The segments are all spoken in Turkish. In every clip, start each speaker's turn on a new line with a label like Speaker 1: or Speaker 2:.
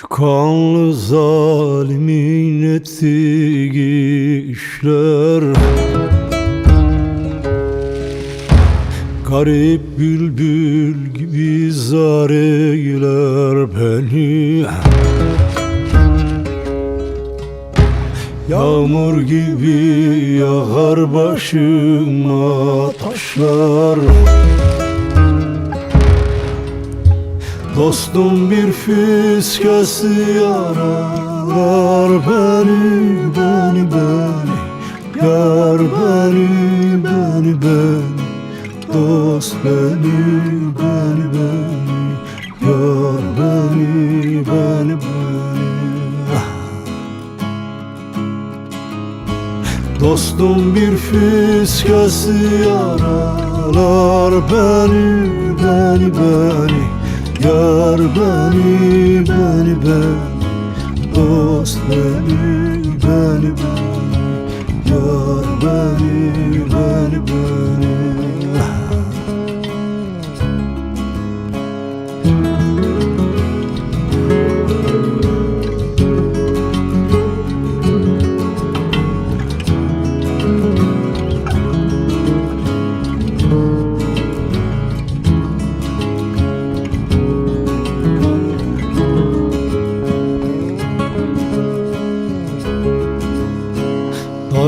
Speaker 1: Şu kanlı zalimin ettiği işler. Garip bülbül gibi zar eyler beni. Yağmur gibi yağar başıma taşlar Dostum bir fiskesi yaralar beni, beni, beni. Yar beni, beni, beni. Dost beni, beni, beni. Yar beni, beni, beni. Dostum bir fiskesi yaralar beni, beni, beni Yar beni, beni, beni Dost beni, beni, beni Yar beni, beni, beni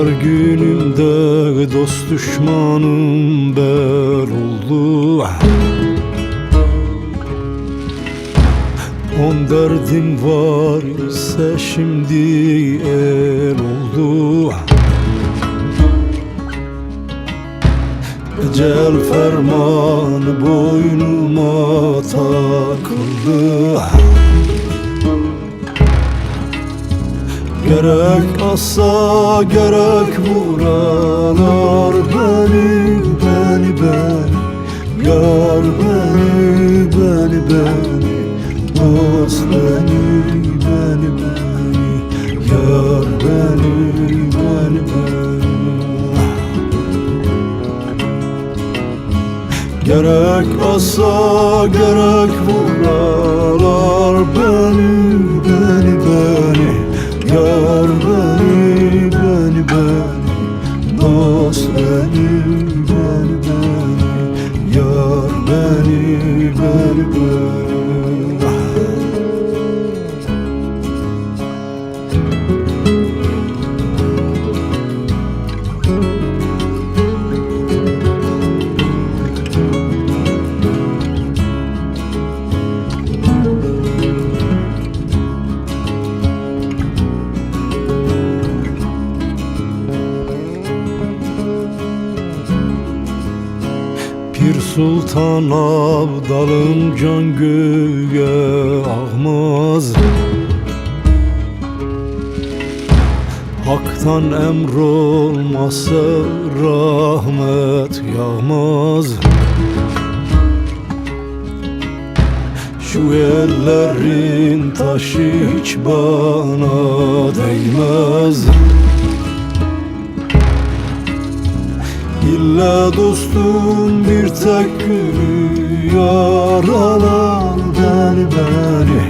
Speaker 1: Dar günümde dost düşmanım bel oldu. On derdim var ise şimdi el oldu. Ecel fermanı boynuma takıldı Gerek assa gerek vuralar beni beni beni. Yar beni beni beni. Dost beni beni beni. Yar beni beni beni. Gerek assa gerek vuralar beni beni Sultan Abdalım can göğe ağmaz Hak'tan emr olmasa rahmet yağmaz. Şu ellerin taşı hiç bana değmez İlla dostum bir tek gülü yaralar beni beni.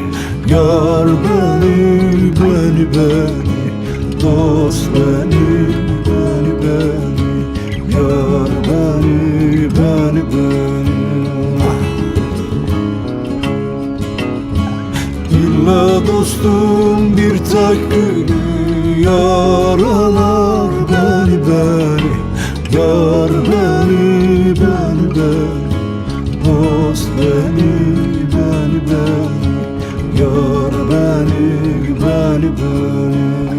Speaker 1: Yar beni beni beni. Dost beni beni beni. Yar beni beni beni. İlla dostum bir tek gülü yaralar beni Dost beni beni beni Yar beni beni beni